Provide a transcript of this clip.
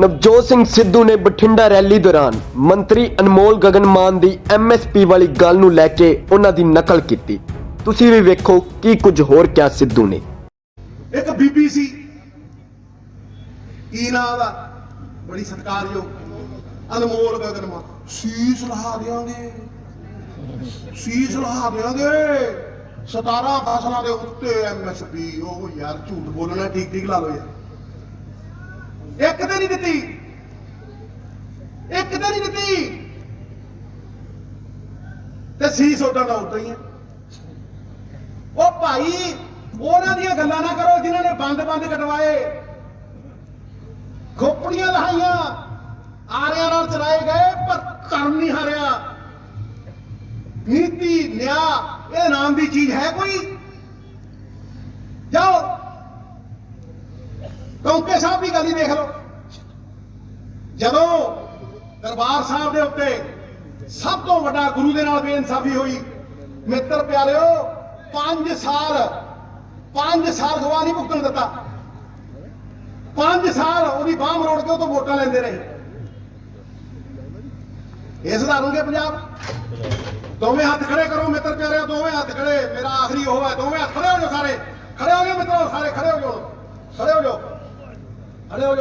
ਨਵਜੋਤ ਸਿੰਘ ਸਿੱਧੂ ਨੇ ਬਠਿੰਡਾ ਰੈਲੀ ਦੌਰਾਨ ਮੰਤਰੀ ਅਨਮੋਲ ਗਗਨ ਮਾਨ ਦੀ ਐਮਐਸਪੀ ਵਾਲੀ ਗੱਲ ਨੂੰ ਲੈ ਕੇ ਉਹਨਾਂ ਦੀ ਨਕਲ ਕੀਤੀ। ਤੁਸੀਂ ਵੀ ਵੇਖੋ ਕੀ ਕੁਝ ਹੋਰ ਕਿਹਾ ਸਿੱਧੂ ਨੇ। ਇੱਕ ਬੀਬੀ ਸੀ। ਕੀ ਦਾ ਬੜੀ ਸਤਿਕਾਰਯੋਗ। ਅਨਮੋਲ ਗਗਨਮਾ ਸੀਸ ਲਹਾ ਦਿਆਂਗੇ। ਸੀਸ ਲਹਾ ਦਿਆਂਗੇ। 17 ਫਸਲਾਂ ਦੇ ਉੱਤੇ ਐਮਐਸਪੀ ਉਹ ਯਾਰ ਝੂਠ ਬੋਲਣਾ ਠੀਕ ਠੀਕ ਲਾ ਲਓ ਯਾਰ। ਇੱਕ ਤੇ ਨਹੀਂ ਦਿੱਤੀ। ਇੱਕ ਤੇ ਨਹੀਂ ਦਿੱਤੀ। ਤੇ ਸੀ ਉਦਾਂ ਦਾ ਉਦਾਂ ਹੀ ਹੈ ਉਹ ਭਾਈ, ਉਹਨਾਂ ਦੀਆਂ ਗੱਲਾਂ ਨਾ ਕਰੋ ਜਿਨ੍ਹਾਂ ਨੇ ਬੰਦ ਬੰਦ ਕਟਵਾਏ। ਖੋਪੜੀਆਂ ਲਹਾਈਆਂ, ਆਰਿਆਂ ਨਾਲ ਚਲਾਏ ਗਏ, ਪਰ ਕਰਮ ਨਹੀਂ ਹਾਰਿਆ। ਨੀਤੀ, ਨਿਆਂ, ਇਹ ਨਾਮ ਦੀ ਚੀਜ਼ ਹੈ ਕੋਈ ਜਾਓ ਕੌਂਕੇ ਸਾਹਿਬ ਦੀ ਗੱਲ ਹੀ ਦੇਖ ਲਓ। ਜਦੋਂ ਦਰਬਾਰ ਸਾਹਿਬ ਦੇ ਉੱਤੇ ਸਭ ਤੋਂ ਵੱਡਾ ਗੁਰੂ ਦੇ ਨਾਲ ਬੇਇਨਸਾਫੀ ਹੋਈ, ਮਿੱਤਰ ਪਿਆਰਿਓ 5 ਸਾਲ 5 ਸਾਲ ਗਵਾ ਨਹੀਂ ਭੁਗਤਣ ਦਿੱਤਾ। 5 ਸਾਲ ਉਹਦੀ ਬਾਹ ਮਰੋੜ ਕੇ ਉਹ ਤੋਂ ਵੋਟਾਂ ਲੈਂਦੇ ਰਹੇ। ਇਹ ਸੁਧਾਰੂਗੇ ਪੰਜਾਬ। ਦੋਵੇਂ ਹੱਥ ਖੜੇ ਕਰੋ ਮਿੱਤਰ ਪਿਆਰਿਓ, ਦੋਵੇਂ ਹੱਥ ਖੜੇ। ਮੇਰਾ ਆਖਰੀ ਉਹ ਹੈ, ਦੋਵੇਂ ਹੱਥ ਖੜੇ ਹੋ ਜਾਓ ਸਾਰੇ। ਖੜੇ ਹੋ ਜਾਓ ਮਿੱਤਰੋ, ਸਾਰੇ ਖੜੇ ਹੋ ਜਾਓ। ਖੜੇ ਹੋ ਜਾਓ। ਖੜੇ ਹੋ ਜਾਓ